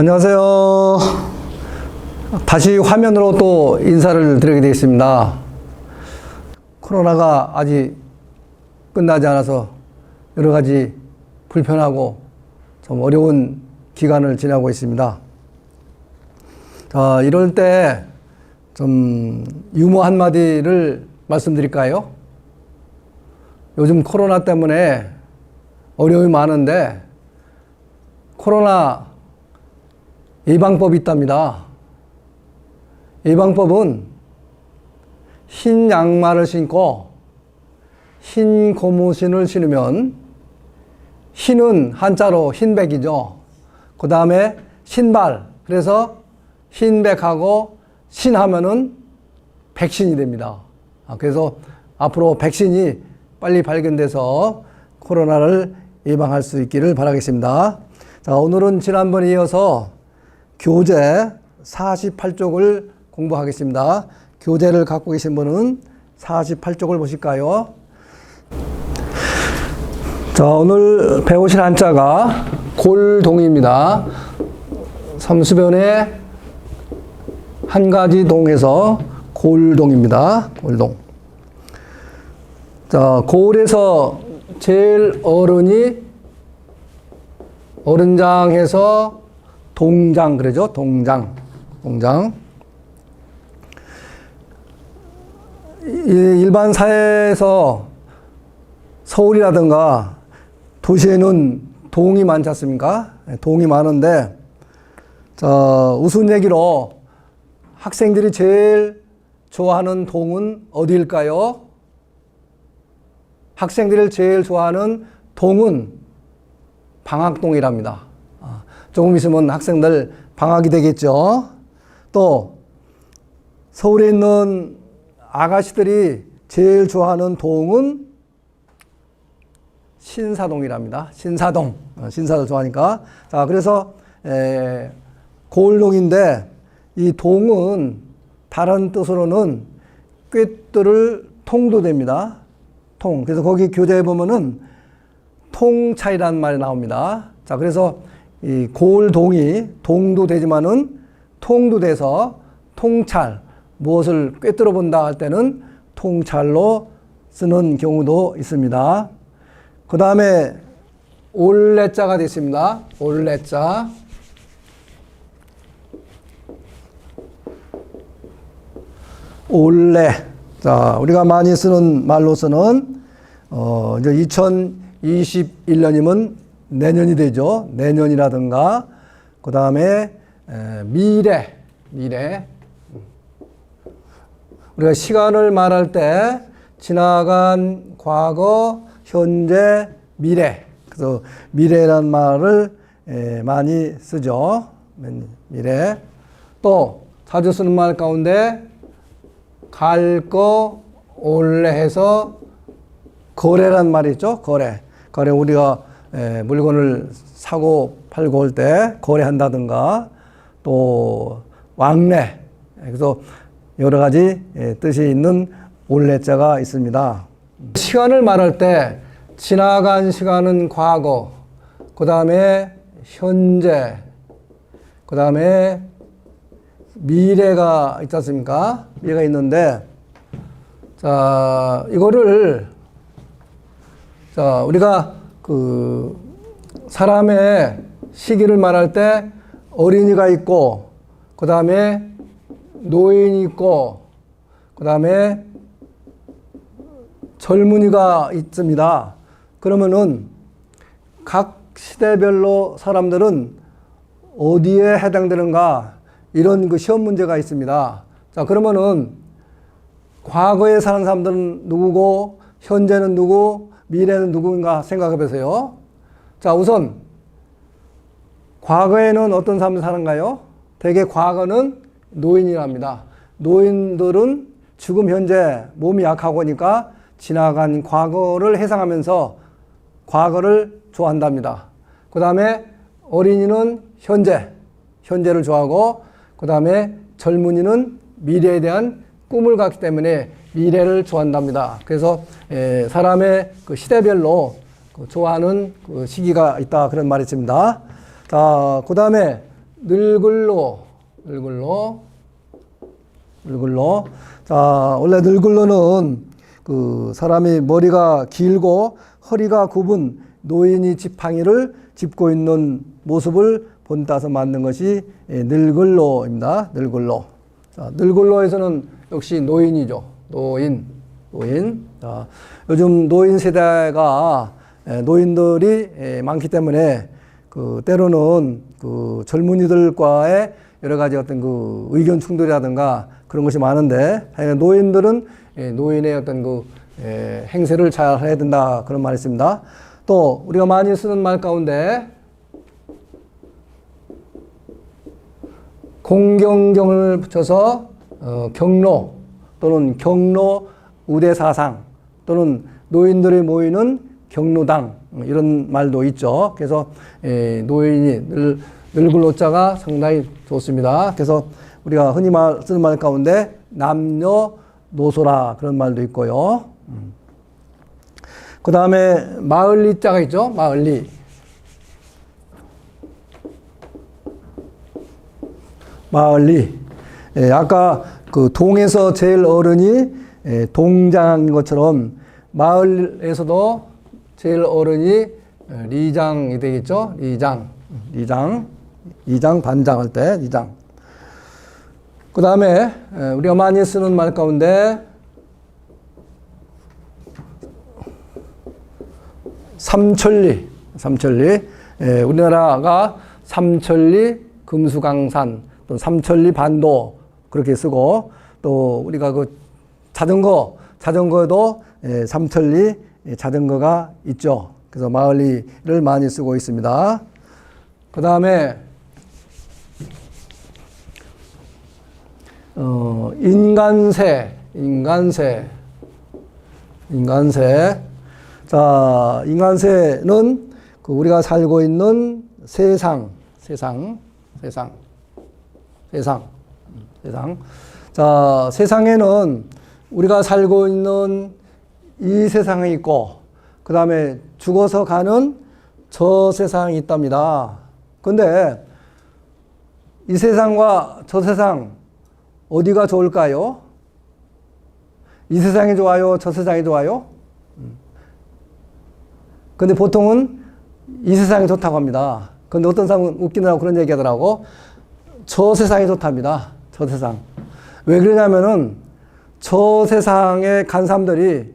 안녕하세요. 다시 화면으로 또 인사를 드리게 되겠습니다. 코로나가 아직 끝나지 않아서 여러 가지 불편하고 좀 어려운 기간을 지나고 있습니다. 자, 이럴 때 좀 유머 한마디를 말씀드릴까요? 요즘 코로나 때문에 어려움이 많은데 코로나 예방법이 있답니다. 예방법은 흰 양말을 신고 흰 고무신을 신으면 흰은 한자로 흰백이죠. 그 다음에 신발. 그래서 흰백하고 신하면은 백신이 됩니다. 아, 그래서 앞으로 백신이 빨리 발견돼서 코로나를 예방할 수 있기를 바라겠습니다. 자, 오늘은 지난번에 이어서 교재 48쪽을 공부하겠습니다. 교재를 갖고 계신 분은 48쪽을 보실까요? 자, 오늘 배우실 한자가 골동입니다. 삼수변의 한 가지 동에서 골동입니다. 골동. 자, 골에서 제일 어른이 어른장해서 동장 그러죠. 동장. 동장. 이- 일반 사회에서 서울이라든가 도시에는 동이 많지 않습니까? 네, 동이 많은데, 자, 우스운 얘기로 학생들이 제일 좋아하는 동은 어디일까요? 학생들이 제일 좋아하는 동은 방학동이랍니다. 아, 조금 있으면 학생들 방학이 되겠죠. 또 서울에 있는 아가씨들이 제일 좋아하는 동은 신사동이랍니다. 신사동. 어, 신사를 좋아하니까. 자, 그래서 에, 고을동인데 이 동은 다른 뜻으로는 꿰뚫을 통도 됩니다. 통. 그래서 거기 교재에 보면은 통찰이라는 말이 나옵니다. 자, 그래서 이 고을동이 동도 되지만은 통도 돼서 통찰, 무엇을 꿰뚫어 본다 할 때는 통찰로 쓰는 경우도 있습니다. 그 다음에 올레자가 됐습니다. 올레자. 올레. 자, 우리가 많이 쓰는 말로서는 어, 이제 2021년이면 내년이 되죠. 내년이라든가 그 다음에 미래, 미래. 우리가 시간을 말할 때 지나간 과거, 현재, 미래. 그래서 미래라는 말을 에, 많이 쓰죠. 미래. 또 자주 쓰는 말 가운데 갈 거 올래 해서 거래란 말이 있죠. 거래. 거래 우리가 에, 물건을 사고 팔고 할 때 거래한다든가 또 왕래. 그래서 여러 가지 에, 뜻이 있는 올래자가 있습니다. 시간을 말할 때 지나간 시간은 과거, 그 다음에 현재, 그 다음에 미래가 있지 않습니까? 미래가 있는데, 자, 이거를, 자, 우리가 그 사람의 시기를 말할 때 어린이가 있고, 그 다음에 노인이 있고, 그 다음에 젊은이가 있습니다. 그러면은 각 시대별로 사람들은 어디에 해당되는가 이런 그 시험 문제가 있습니다. 자, 그러면은 과거에 사는 사람들은 누구고 현재는 누구, 미래는 누구인가 생각해 보세요. 자, 우선 과거에는 어떤 사람이 사는가요? 대개 과거는 노인이랍니다. 노인들은 지금 현재 몸이 약하고니까 지나간 과거를 해상하면서 과거를 좋아한답니다. 그 다음에 어린이는 현재, 현재를 좋아하고, 그 다음에 젊은이는 미래에 대한 꿈을 갖기 때문에 미래를 좋아한답니다. 그래서 에, 사람의 그 시대별로 그 좋아하는 그 시기가 있다 그런 말이 있습니다. 자, 그 다음에 늙을로, 늙을로, 늙을로. 자, 원래 늙을로는 그 사람이 머리가 길고 허리가 굽은 노인이 지팡이를 짚고 있는 모습을 본따서 만든 것이 예, 늙을로입니다. 늙을로. 자, 늙을로에서는 역시 노인이죠. 노인, 노인. 자, 요즘 노인 세대가 예, 노인들이 예, 많기 때문에 그 때로는 그 젊은이들과의 여러 가지 어떤 그 의견 충돌이라든가 그런 것이 많은데 노인들은 예, 노인의 어떤 그 예, 행세를 잘 해야 된다 그런 말이 있습니다. 또 우리가 많이 쓰는 말 가운데 공경경을 붙여서 어, 경로 또는 경로 우대사상 또는 노인들이 모이는 경로당 음, 이런 말도 있죠. 그래서 예, 노인이 늘, 늙을 노자가 상당히 좋습니다. 그래서 우리가 흔히 말, 쓰는 말 가운데 남녀 노소라 그런 말도 있고요. 그 다음에 마을리 자가 있죠. 마을리. 마을리. 예, 아까 그 동에서 제일 어른이 예, 동장인 것처럼 마을에서도 제일 어른이 예, 리장이 되겠죠. 리장. 리장. 이장 반장 할때 리장. 그 다음에 우리가 많이 쓰는 말 가운데 삼천리, 삼천리. 예, 우리나라가 삼천리 금수강산 또 삼천리 반도 그렇게 쓰고 또 우리가 그 자전거, 자전거도 예, 삼천리 예, 자전거가 있죠. 그래서 마을리를 많이 쓰고 있습니다. 그 다음에 어, 인간세, 인간세, 인간세. 자, 인간세는 그 우리가 살고 있는 세상, 세상, 세상, 세상, 세상. 자, 세상에는 우리가 살고 있는 이 세상이 있고, 그 다음에 죽어서 가는 저 세상이 있답니다. 근데 이 세상과 저 세상, 어디가 좋을까요? 이 세상이 좋아요? 저 세상이 좋아요? 근데 보통은 이 세상이 좋다고 합니다. 근데 어떤 사람은 웃기느라고 그런 얘기 하더라고. 저 세상이 좋답니다. 저 세상. 왜 그러냐면은 저 세상에 간 사람들이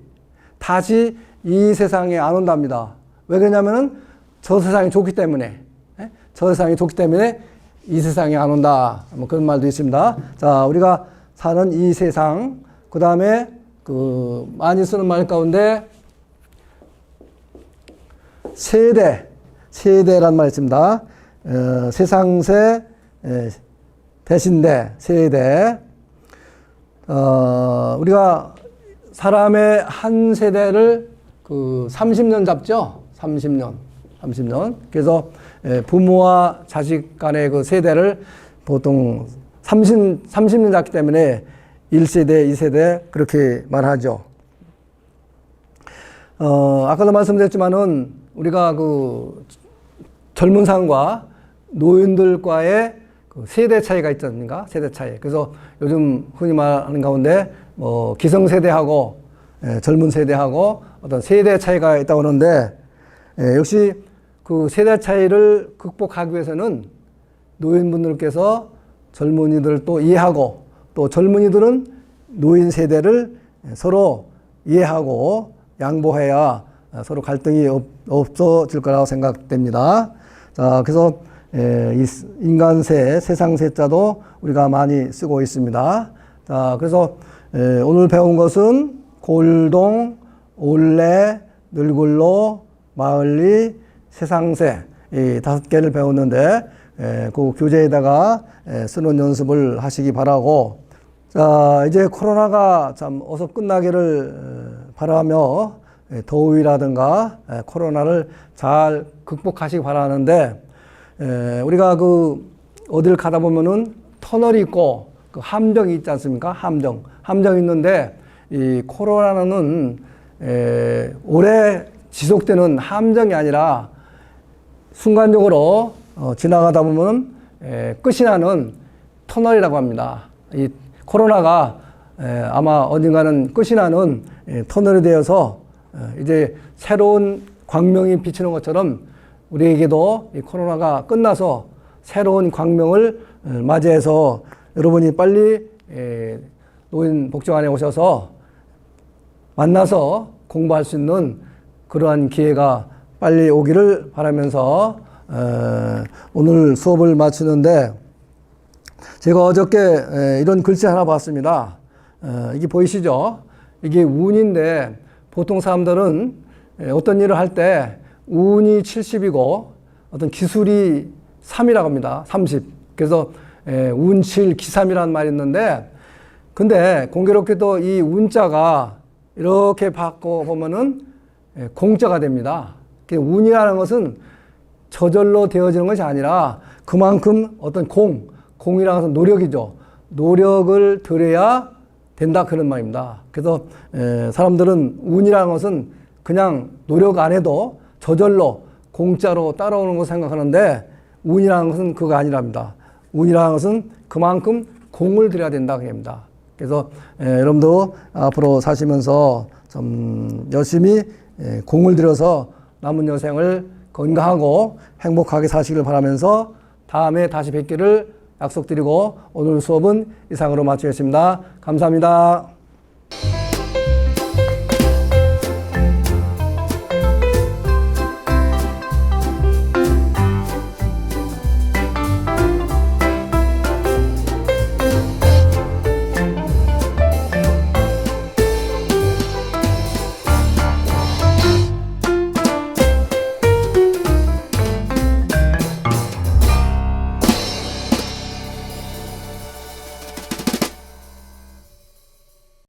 다시 이 세상에 안 온답니다. 왜 그러냐면은 저 세상이 좋기 때문에. 예? 저 세상이 좋기 때문에 이 세상에 안 온다. 뭐 그런 말도 있습니다. 자, 우리가 사는 이 세상, 그 다음에 그 많이 쓰는 말 가운데 세대, 세대란 말이 있습니다. 어, 세상세, 에, 대신대, 세대. 어, 우리가 사람의 한 세대를 그 30년 잡죠? 30년. 30년. 그래서 에, 부모와 자식 간의 그 세대를 보통 30, 30년 잡기 때문에 1세대, 2세대 그렇게 말하죠. 어, 아까도 말씀드렸지만은 우리가 그 젊은 사람과 노인들과의 그 세대 차이가 있지 않습니까? 세대 차이. 그래서 요즘 흔히 말하는 가운데 뭐 기성세대하고 예, 젊은 세대하고 어떤 세대 차이가 있다고 하는데 예, 역시 그 세대 차이를 극복하기 위해서는 노인분들께서 젊은이들을 또 이해하고 또 젊은이들은 노인 세대를 서로 이해하고 양보해야 서로 갈등이 없어질 거라고 생각됩니다. 자, 그래서 인간세, 세상세자도 우리가 많이 쓰고 있습니다. 자, 그래서 오늘 배운 것은 골동, 올레, 늙을로, 마을리, 세상세 이 다섯 개를 배웠는데 그 교재에다가 쓰는 연습을 하시기 바라고 자 이제 코로나가 참 어서 끝나기를 바라며 더위라든가 코로나를 잘 극복하시기 바라는데 우리가 그 어딜 가다 보면은 터널이 있고 그 함정이 있지 않습니까? 함정 함정 있는데 이 코로나는 오래 지속되는 함정이 아니라 순간적으로 어, 지나가다 보면 에, 끝이 나는 터널이라고 합니다. 이 코로나가 에, 아마 어딘가는 끝이 나는 에, 터널이 되어서 에, 이제 새로운 광명이 비치는 것처럼 우리에게도 이 코로나가 끝나서 새로운 광명을 에, 맞이해서 여러분이 빨리 에, 노인 복지관에 오셔서 만나서 공부할 수 있는 그러한 기회가 빨리 오기를 바라면서 에, 오늘 수업을 마치는데 제가 어저께 에, 이런 글씨 하나 봤습니다. 에, 이게 보이시죠? 이게 운인데 보통 사람들은 에, 어떤 일을 할 때 운이 70이고 어떤 기술이 3이라고 합니다. 30. 그래서 에, 운칠 기삼이라는 말이 있는데 근데 공교롭게도 이 운자가 이렇게 바꿔 보면은 예, 공자가 됩니다. 그 운이라는 것은 저절로 되어지는 것이 아니라 그만큼 어떤 공, 공이라는 것은 노력이죠. 노력을 들여야 된다 그런 말입니다. 그래서 에, 사람들은 운이라는 것은 그냥 노력 안 해도 저절로 공짜로 따라오는 거 생각하는데 운이라는 것은 그거 아니랍니다. 운이라는 것은 그만큼 공을 들여야 된다 그럽니다. 그래서 에, 여러분도 앞으로 사시면서 좀 열심히 에, 공을 들여서 남은 여생을 건강하고 행복하게 사시길 바라면서 다음에 다시 뵙기를 약속드리고 오늘 수업은 이상으로 마치겠습니다. 감사합니다.